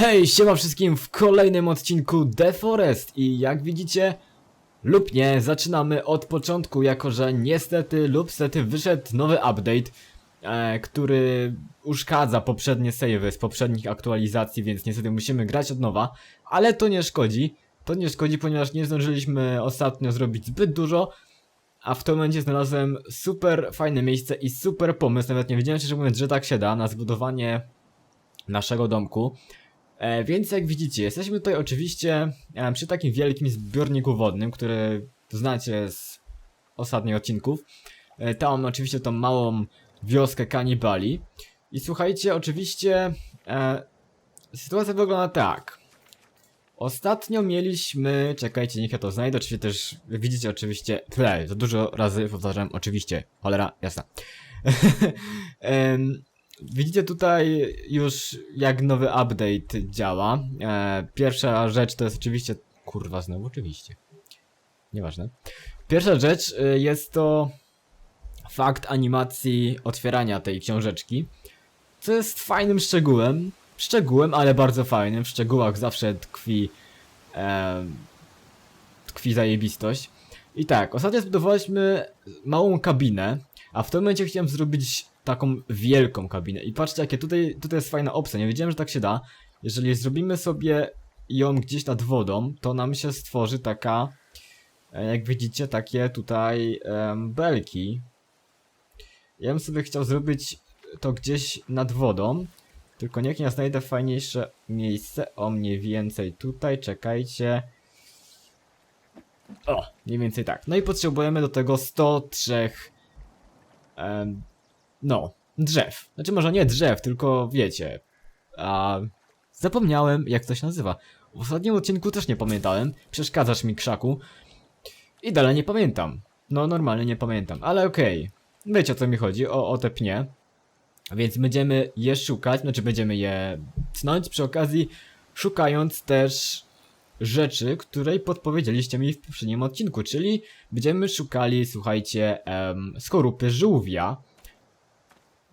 Hej, siema wszystkim w kolejnym odcinku The Forest i jak widzicie lub nie, zaczynamy od początku, jako że niestety lub stety wyszedł nowy update, e, który uszkadza poprzednie savey z poprzednich aktualizacji, więc niestety musimy grać od nowa, ale to nie szkodzi, to nie szkodzi, ponieważ nie zdążyliśmy ostatnio zrobić zbyt dużo, a w tym momencie znalazłem super fajne miejsce i super pomysł, nawet nie wiedziałem szczerze mówiąc, że tak się da, na zbudowanie naszego domku. E, więc jak widzicie, jesteśmy tutaj oczywiście e, przy takim wielkim zbiorniku wodnym, który znacie z ostatnich odcinków. E, tam oczywiście tą małą wioskę kanibali. I słuchajcie, oczywiście e, sytuacja wygląda tak. Ostatnio mieliśmy, czekajcie, niech ja to znajdę, oczywiście też widzicie oczywiście, tle, za dużo razy powtarzam, oczywiście, cholera, jasna. Widzicie tutaj już jak nowy update działa. E, pierwsza rzecz to jest oczywiście. Kurwa, znowu oczywiście. Nieważne. Pierwsza rzecz e, jest to fakt animacji otwierania tej książeczki. Co jest fajnym szczegółem. Szczegółem, ale bardzo fajnym. W szczegółach zawsze tkwi. E, tkwi zajebistość. I tak, ostatnio zbudowaliśmy małą kabinę, a w tym momencie chciałem zrobić taką wielką kabinę. I patrzcie, jakie tutaj, tutaj jest fajna opcja. Nie wiedziałem, że tak się da. Jeżeli zrobimy sobie ją gdzieś nad wodą, to nam się stworzy taka, e, jak widzicie, takie tutaj em, belki. Ja bym sobie chciał zrobić to gdzieś nad wodą. Tylko niech ja znajdę fajniejsze miejsce. O, mniej więcej tutaj, czekajcie. O, mniej więcej tak. No i potrzebujemy do tego 103 em, no, drzew. Znaczy może nie drzew, tylko wiecie. A zapomniałem jak to się nazywa. W ostatnim odcinku też nie pamiętałem. Przeszkadzasz mi krzaku. I dalej nie pamiętam. No normalnie nie pamiętam, ale okej. Wiecie o co mi chodzi, o, o te pnie. Więc będziemy je szukać, znaczy będziemy je cnąć przy okazji, szukając też rzeczy, której podpowiedzieliście mi w poprzednim odcinku, czyli będziemy szukali, słuchajcie, em, skorupy żółwia.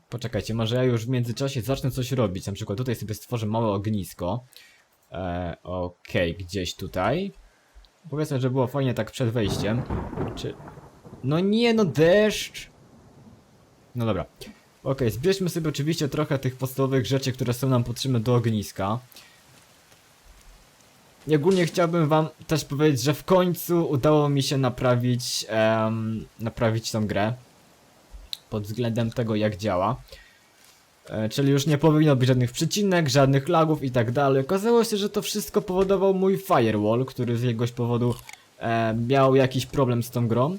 Poczekajcie, może ja już w międzyczasie zacznę coś robić. Na przykład tutaj sobie stworzę małe ognisko. E, Okej, gdzieś tutaj. Powiedzmy, że było fajnie tak przed wejściem. Czy... No nie, no deszcz! No dobra. Okej, zbierzmy sobie oczywiście trochę tych podstawowych rzeczy, które są nam potrzebne do ogniska. I ogólnie chciałbym wam też powiedzieć, że w końcu udało mi się naprawić, em, naprawić tą grę pod względem tego jak działa. E, czyli już nie powinno być żadnych przycinek, żadnych lagów i tak dalej. Okazało się, że to wszystko powodował mój firewall, który z jakiegoś powodu e, miał jakiś problem z tą grą.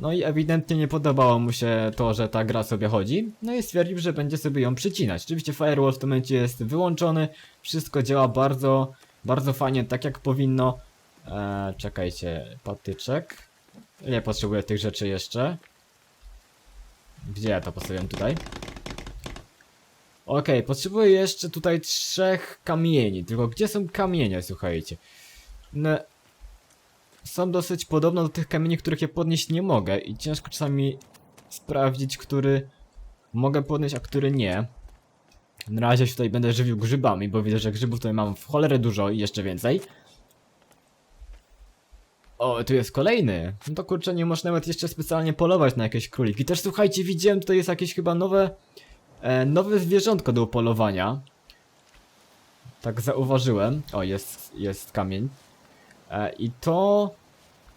No i ewidentnie nie podobało mu się to, że ta gra sobie chodzi. No i stwierdził, że będzie sobie ją przycinać. Oczywiście firewall w tym momencie jest wyłączony. Wszystko działa bardzo, bardzo fajnie, tak jak powinno. E, czekajcie, patyczek. Nie potrzebuję tych rzeczy jeszcze. Gdzie ja to postawiam tutaj? Okej, potrzebuję jeszcze tutaj trzech kamieni. Tylko gdzie są kamienie, słuchajcie? No, są dosyć podobne do tych kamieni, których ja podnieść nie mogę i ciężko czasami sprawdzić, który mogę podnieść, a który nie. Na razie się tutaj będę żywił grzybami, bo widzę, że grzybów tutaj mam w cholerę dużo i jeszcze więcej. O, tu jest kolejny. No to kurczę, nie można nawet jeszcze specjalnie polować na jakieś króliki. Też słuchajcie, widziałem tutaj jest jakieś chyba nowe, e, nowe zwierzątko do upolowania. Tak zauważyłem. O, jest, jest kamień. E, I to...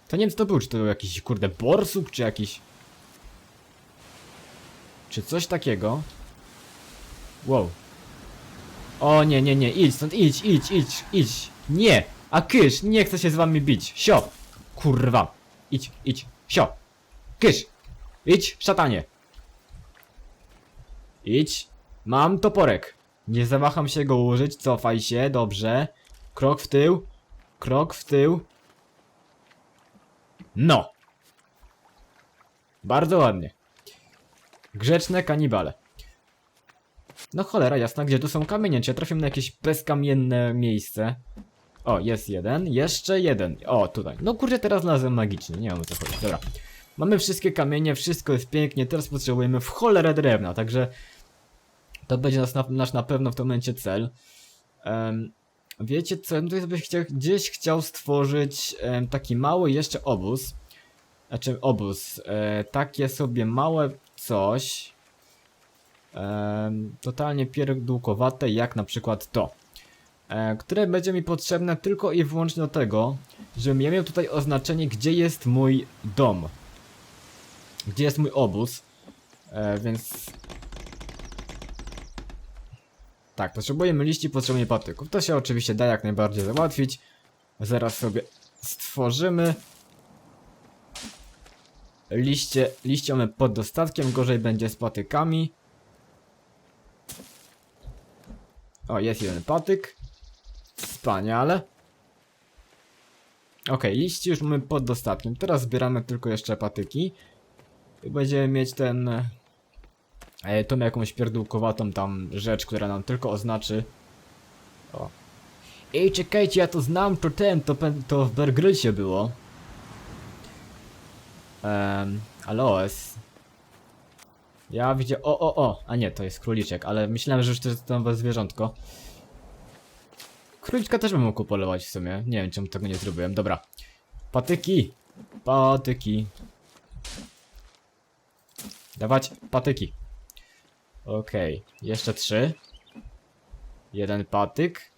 To nie wiem co to był, czy to był jakiś kurde borsuk, czy jakiś... Czy coś takiego? Wow. O nie, nie, nie, idź stąd, idź, idź, idź, idź. Nie! A kysz, nie chcę się z wami bić. Sio! Kurwa. Idź, idź, sio! Kysz! Idź, szatanie! Idź. Mam toporek. Nie zawaham się go użyć, cofaj się, dobrze. Krok w tył. Krok w tył. No! Bardzo ładnie. Grzeczne kanibale. No cholera jasna, gdzie tu są kamienie? Czy ja trafię na jakieś bezkamienne miejsce? O, jest jeden. Jeszcze jeden. O, tutaj. No kurczę, teraz znalazłem magicznie. Nie wiem o co chodzi. Dobra. Mamy wszystkie kamienie, wszystko jest pięknie. Teraz potrzebujemy w cholerę drewna, także... To będzie nas na, nasz na pewno w tym momencie cel. Em, wiecie co, ja tutaj sobie chciał, gdzieś chciał stworzyć em, taki mały jeszcze obóz. Znaczy obóz, e, takie sobie małe coś. Totalnie pierdółkowate, jak na przykład to. E, które będzie mi potrzebne tylko i wyłącznie do tego, żebym ja miał tutaj oznaczenie, gdzie jest mój dom. Gdzie jest mój obóz. E, więc... Tak, potrzebujemy liści, potrzebujemy patyków. To się oczywiście da jak najbardziej załatwić. Zaraz sobie stworzymy. Liście, liście mamy pod dostatkiem, gorzej będzie z patykami. O, jest jeden patyk. Wspaniale. Okej, liści już mamy pod dostatkiem. Teraz zbieramy tylko jeszcze patyki. I będziemy mieć ten... E, tą jakąś pierdółkowatą tam rzecz, która nam tylko oznaczy... O. Ej, czekajcie, ja to znam, to ten, to, to w Bear Grylsie było. Aloes. Ja widzę... O, o, o! A nie, to jest króliczek, ale myślałem, że już to jest tam zwierzątko. Króliczka też bym mógł polować w sumie. Nie wiem, czemu tego nie zrobiłem. Dobra. Patyki! Patyki. Dawać patyki. Okej, jeszcze trzy. Jeden patyk.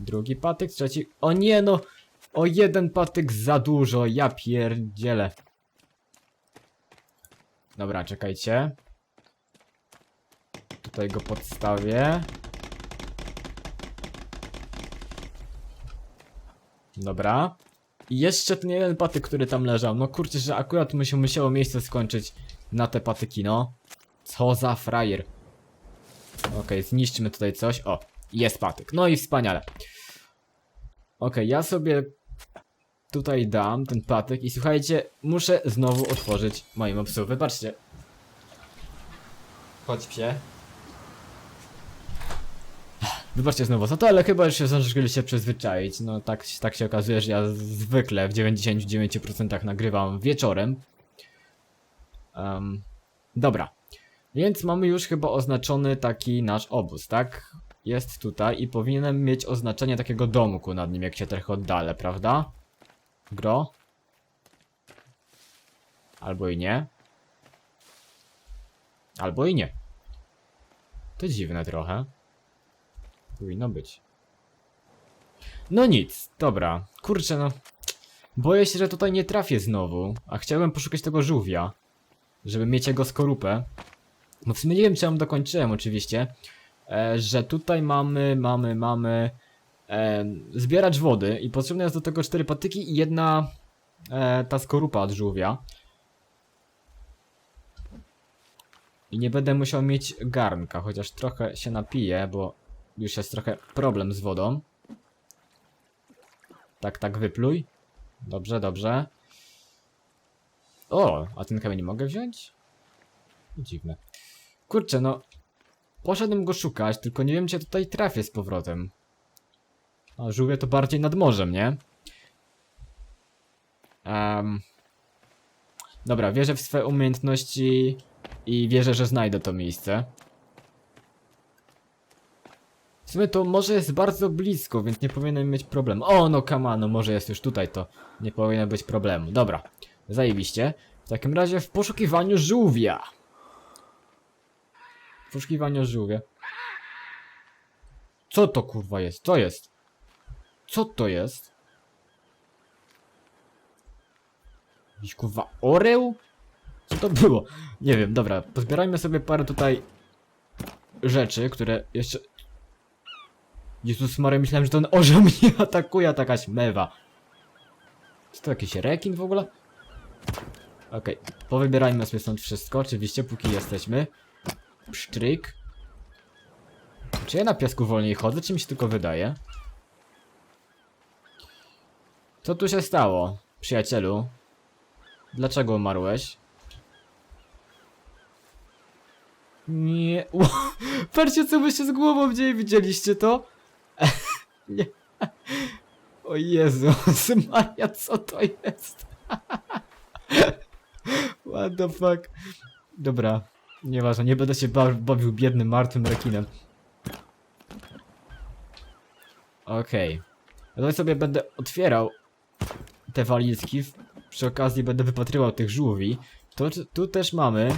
Drugi patyk, trzeci. O nie no! O jeden patyk za dużo, ja pierdzielę. Dobra, czekajcie. Tutaj go podstawię. Dobra. I jeszcze ten jeden patyk, który tam leżał. No kurczę, że akurat mu się musiało miejsce skończyć na te patyki, no. Co za frajer. Okej, zniszczymy tutaj coś. O, jest patyk. No i wspaniale. Okej, ja sobie tutaj dam ten patyk i słuchajcie, muszę znowu otworzyć moim psu. Wybaczcie. Chodź psie. Wybaczcie znowu za to, ale chyba już się zdążyli się przyzwyczaić. No tak, tak się okazuje, że ja zwykle w 99% nagrywam wieczorem. Em, dobra. Więc mamy już chyba oznaczony taki nasz obóz, tak? Jest tutaj i powinienem mieć oznaczenie takiego domku nad nim, jak się trochę oddalę, prawda? Gro? Albo i nie. Albo i nie. To dziwne trochę. Powinno być. No nic, dobra. Kurczę, no. Boję się, że tutaj nie trafię znowu. A chciałem poszukać tego żółwia. Żeby mieć jego skorupę. No w sumie nie wiem, czy dokończyłem oczywiście. E, że tutaj mamy, mamy, mamy... E, zbieracz wody i potrzebne jest do tego cztery patyki i jedna... E, ta skorupa od żółwia. I nie będę musiał mieć garnka, chociaż trochę się napiję, bo już jest trochę problem z wodą. Tak, tak, wypluj. Dobrze, dobrze. O, a ten kamień mogę wziąć? Dziwne. Kurczę, no. Poszedłem go szukać, tylko nie wiem, czy tutaj trafię z powrotem. A żółwie to bardziej nad morzem, nie? Um. Dobra, wierzę w swoje umiejętności i wierzę, że znajdę to miejsce. W sumie to może jest bardzo blisko, więc nie powinienem mieć problemu. O, no kama, no może jest już tutaj, to nie powinno być problemu. Dobra, zajebiście. W takim razie w poszukiwaniu żółwia. W poszukiwaniu żółwia. Co to kurwa jest? Co jest? Co to jest? Jakiś kurwa oreł? Co to było? Nie wiem, dobra, pozbierajmy sobie parę tutaj rzeczy, które jeszcze... Jezus Maria, myślałem, że ten orzeł mnie atakuje, a to jakaś mewa. Czy to jakiś rekin w ogóle? Okej, powybierajmy sobie stąd wszystko, oczywiście, póki jesteśmy. Psztryk. Czy ja na piasku wolniej chodzę, czy mi się tylko wydaje? Co tu się stało, przyjacielu? Dlaczego umarłeś? Nie. Patrzcie, co by się z głową dzieje, widzieliście to? O Jezu, Maria, co to jest? What the fuck? Dobra. Nieważne, nie będę się ba bawił biednym, martwym rekinem. Okej. Ja Tutaj sobie będę otwierał te walizki. Przy okazji będę wypatrywał tych żółwi. To, tu też mamy.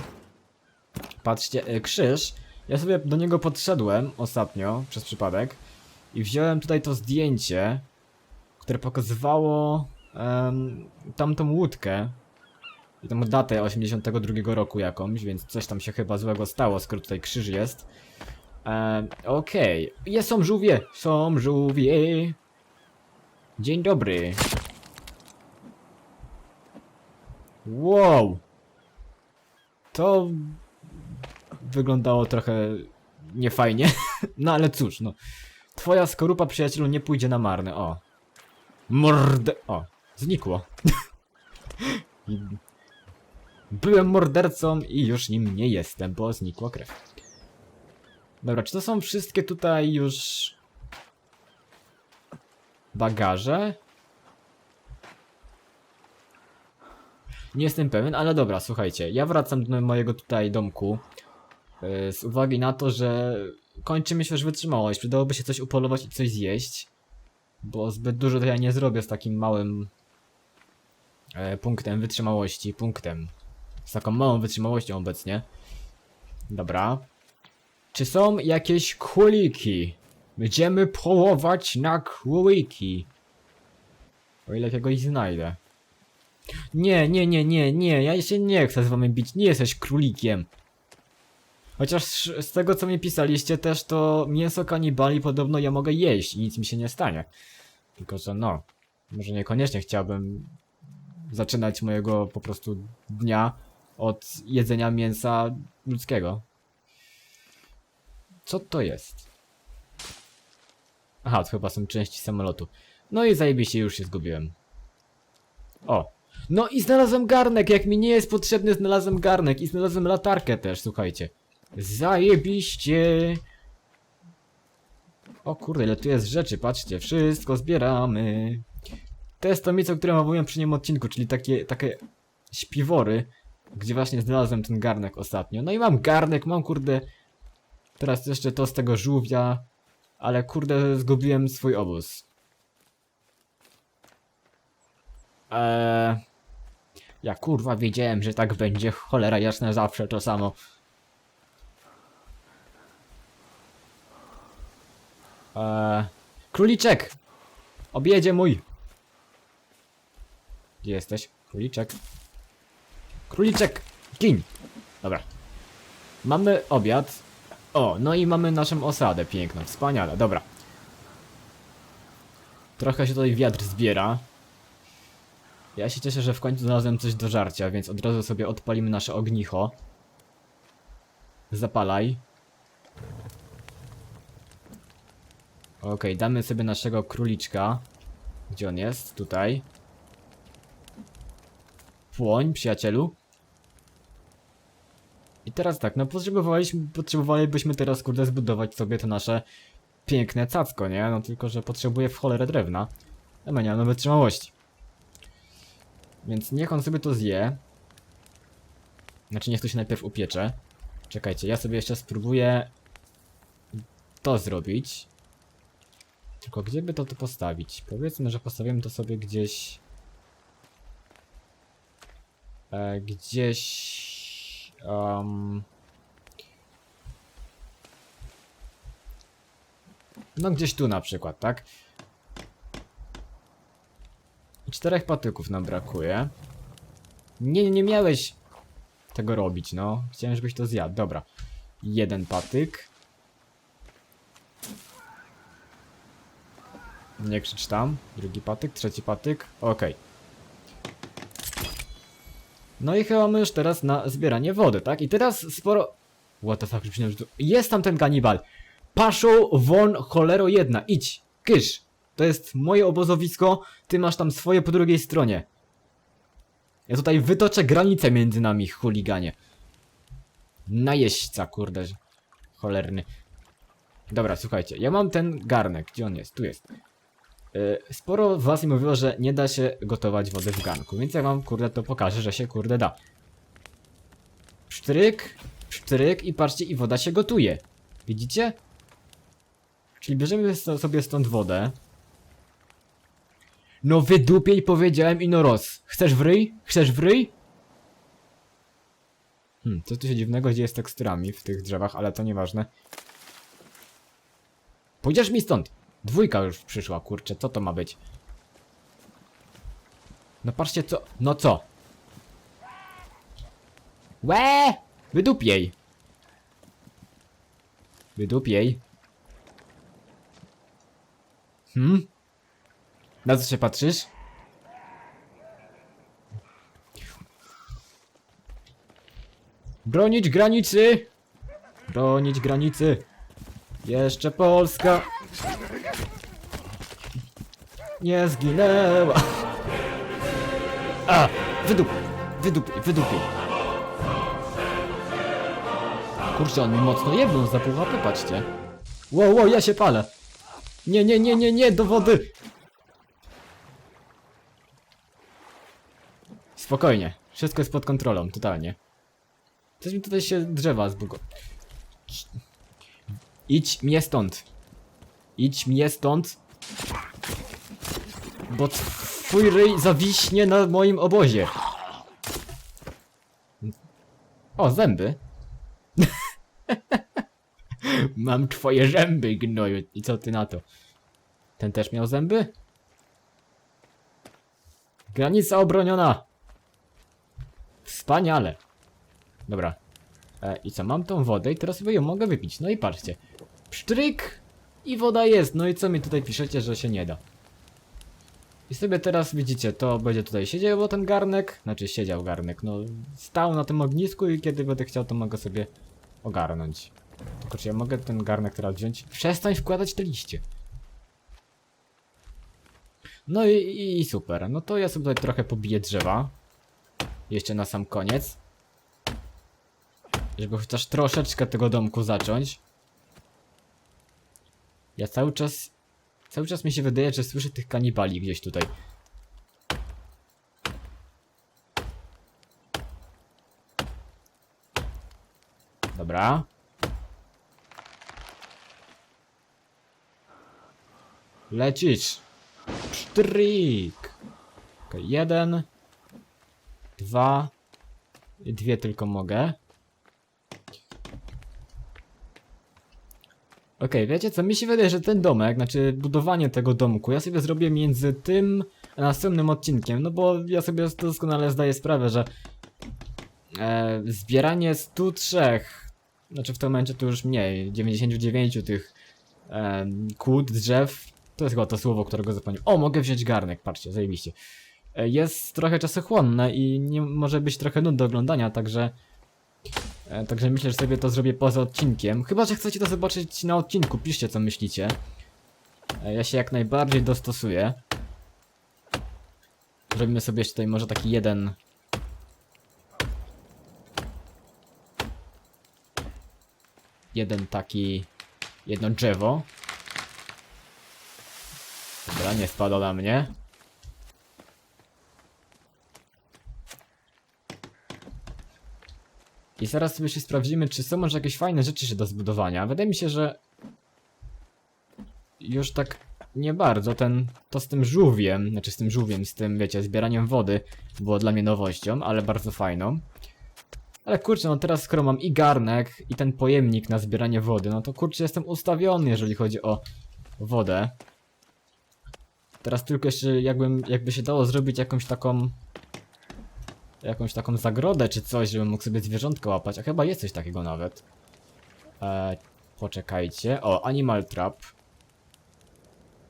Patrzcie, e, krzyż. Ja sobie do niego podszedłem ostatnio, przez przypadek. I wziąłem tutaj to zdjęcie, które pokazywało em, tamtą łódkę. I tą datę 82 roku jakąś, więc coś tam się chyba złego stało, skoro tutaj krzyż jest. Em, Okej. Jest, są żółwie! Są żółwie! Dzień dobry. Wow! To wyglądało trochę niefajnie. No ale cóż, no. Twoja skorupa przyjacielu nie pójdzie na marne, o. Mord... O, znikło. Byłem mordercą i już nim nie jestem, bo znikła krew. Dobra, czy to są wszystkie tutaj już... Bagaże? Nie jestem pewien, ale dobra, słuchajcie. Ja wracam do mojego tutaj domku. yy, Z uwagi na to, że kończy mi się już wytrzymałość. Przydałoby się coś upolować i coś zjeść. Bo zbyt dużo to ja nie zrobię z takim małym e, punktem wytrzymałości. Punktem. Z taką małą wytrzymałością obecnie. Dobra. Czy są jakieś króliki? Będziemy polować na króliki. O ile jakiegoś znajdę. Nie, nie, nie, nie, nie, ja się nie chcę z wami bić, nie jesteś królikiem. Chociaż z tego co mi pisaliście też to mięso kanibali podobno ja mogę jeść i nic mi się nie stanie. Tylko że no, może niekoniecznie chciałbym zaczynać mojego po prostu dnia od jedzenia mięsa ludzkiego. Co to jest? Aha, to chyba są części samolotu. No i zajebiście już się zgubiłem. O. No i znalazłem garnek, jak mi nie jest potrzebny znalazłem garnek i znalazłem latarkę też, słuchajcie. Zajebiście. O kurde, ile tu jest rzeczy, patrzcie, wszystko zbieramy. To jest to miejsce, o którym mówiłem przy nim odcinku, czyli takie, takie śpiwory, gdzie właśnie znalazłem ten garnek ostatnio. No i mam garnek, mam kurde, teraz jeszcze to z tego żółwia, ale kurde, zgubiłem swój obóz. Eee... Ja kurwa wiedziałem, że tak będzie, cholera jasna, zawsze to samo. Eee... Króliczek! Objedzie mój! Gdzie jesteś? Króliczek. Króliczek! Gin! Dobra. Mamy obiad. O, no i mamy naszą osadę piękną, wspaniale, dobra. Trochę się tutaj wiatr zbiera. Ja się cieszę, że w końcu znalazłem coś do żarcia, więc od razu sobie odpalimy nasze ognicho. Zapalaj. Okej, damy sobie naszego króliczka. Gdzie on jest? Tutaj. Płoń, przyjacielu. I teraz tak, no potrzebowaliśmy, potrzebowalibyśmy teraz kurde zbudować sobie to nasze piękne cacko, nie? No tylko, że potrzebuję w cholerę drewna. A my nie mamy wytrzymałości. Więc niech on sobie to zje. Znaczy niech to się najpierw upiecze. Czekajcie, ja sobie jeszcze spróbuję to zrobić. Tylko gdzie by to tu postawić? Powiedzmy, że postawimy to sobie gdzieś... E, gdzieś... Um, no gdzieś tu na przykład, tak? Czterech patyków nam brakuje. Nie, nie miałeś tego robić, no. Chciałem, żebyś to zjadł. Dobra. Jeden patyk. Nie krzycz tam. Drugi patyk, trzeci patyk. Okej. No i chyba my już teraz na zbieranie wody, tak? I teraz sporo... What the fuck, że tu... Jest tam ten kanibal! Paszu won cholero jedna, idź! Kysz! To jest moje obozowisko, ty masz tam swoje po drugiej stronie. Ja tutaj wytoczę granicę między nami, chuliganie. Najeźdźca, kurde. Cholerny. Dobra, słuchajcie, ja mam ten garnek. Gdzie on jest? Tu jest. Yy, sporo was mi mówiło, że nie da się gotować wody w garnku, więc ja wam, kurde, to pokażę, że się, kurde, da. Psztryk, Psztryk i patrzcie, i woda się gotuje. Widzicie? Czyli bierzemy sobie stąd wodę. No wydupiej powiedziałem ino roz. Chcesz wryj? Chcesz wryj? Hmm, co tu się dziwnego dzieje z teksturami w tych drzewach, ale to nieważne. Pójdziesz mi stąd! Dwójka już przyszła, kurczę, co to ma być? No patrzcie co... No co? Łe! Wydupiej! Wydupiej. Hmm? Na co się patrzysz? Bronić granicy! Bronić granicy! Jeszcze Polska! Nie zginęła! A! Wydup! Wydup! Wydupiej! Kurczę, on mi mocno jebnął za pół HP, patrzcie. Wow, wow, ja się palę! Nie, nie, nie, nie, nie, do wody! Spokojnie, wszystko jest pod kontrolą, totalnie. Coś mi tutaj się drzewa zbugo... Idź mnie stąd. Idź mnie stąd. Bo twój ryj zawiśnie na moim obozie. O, zęby. Mam twoje zęby, gnoju. I co ty na to? Ten też miał zęby? Granica obroniona! Wspaniale. Dobra. E, I co, mam tą wodę i teraz ją mogę wypić. No i patrzcie. Psztryk! I woda jest. No i co mi tutaj piszecie, że się nie da? I sobie teraz widzicie, to będzie tutaj siedział ten garnek. Znaczy siedział garnek, no stał na tym ognisku i kiedy będę chciał, to mogę sobie ogarnąć. Tylko czy ja mogę ten garnek teraz wziąć? Przestań wkładać te liście. No i, i super. No to ja sobie tutaj trochę pobiję drzewa. Jeszcze na sam koniec. Żeby chociaż troszeczkę tego domku zacząć. Ja cały czas... Cały czas mi się wydaje, że słyszę tych kanibali gdzieś tutaj. Dobra. Lecisz. Psztryk. Okej, jeden. Dwa. Dwie tylko mogę. Okej, wiecie co, mi się wydaje, że ten domek, znaczy budowanie tego domku, ja sobie zrobię między tym a następnym odcinkiem, no bo ja sobie doskonale zdaję sprawę, że e, zbieranie 103, znaczy w tym momencie to już mniej, 99 tych e, kłód, drzew, to jest chyba to słowo, którego zapomniałem. O, mogę wziąć garnek, patrzcie, zajebiście. E, jest trochę czasochłonne i nie może być trochę nudne do oglądania, także Także myślę, że sobie to zrobię poza odcinkiem. Chyba, że chcecie to zobaczyć na odcinku, piszcie co myślicie. E, Ja się jak najbardziej dostosuję. Zrobimy sobie jeszcze tutaj może taki jeden... Jeden taki... Jedno drzewo. Dobra, nie spadło na mnie. I zaraz sobie jeszcze sprawdzimy, czy są może jakieś fajne rzeczy się do zbudowania. Wydaje mi się, że już tak nie bardzo. Ten, to z tym żółwiem, znaczy z tym żółwiem, z tym, wiecie, zbieraniem wody było dla mnie nowością, ale bardzo fajną. Ale kurczę, no teraz skoro mam i garnek, i ten pojemnik na zbieranie wody, no to kurczę, jestem ustawiony, jeżeli chodzi o wodę. Teraz tylko jeszcze jakbym, jakby się dało zrobić jakąś taką jakąś taką zagrodę czy coś, żebym mógł sobie zwierzątka łapać, a chyba jest coś takiego nawet. Eee, poczekajcie. O, Animal Trap.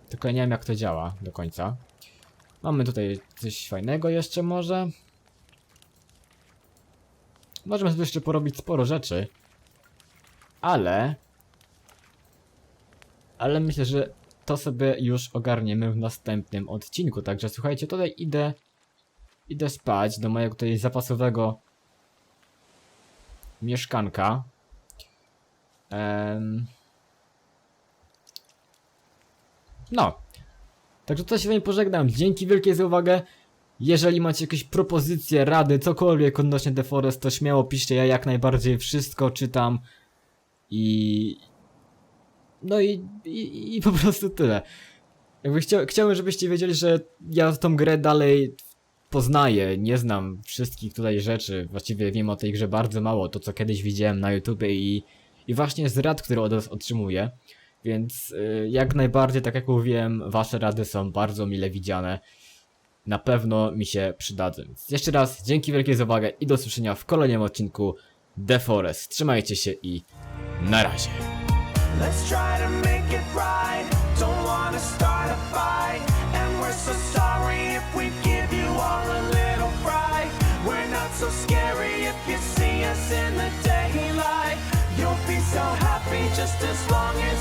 Tylko ja nie wiem jak to działa do końca. Mamy tutaj coś fajnego jeszcze może. Możemy sobie jeszcze porobić sporo rzeczy. Ale... Ale myślę, że to sobie już ogarniemy w następnym odcinku. Także słuchajcie, tutaj idę Idę spać do mojego tutaj zapasowego mieszkanka. Em. No. Także tutaj się z wami pożegnam. Dzięki wielkie za uwagę. Jeżeli macie jakieś propozycje, rady, cokolwiek odnośnie The Forest, to śmiało piszcie, ja jak najbardziej wszystko czytam i... No i, i, i po prostu tyle. Jakby chcia, chciałem, żebyście wiedzieli, że ja tą grę dalej poznaję, nie znam wszystkich tutaj rzeczy, właściwie wiem o tej grze bardzo mało, to co kiedyś widziałem na YouTubie i, i właśnie z rad, które od was otrzymuję, więc y, jak najbardziej, tak jak mówiłem, wasze rady są bardzo mile widziane, na pewno mi się przydadzą. Jeszcze raz, dzięki wielkie za uwagę i do usłyszenia w kolejnym odcinku The Forest. Trzymajcie się i na razie. As long as.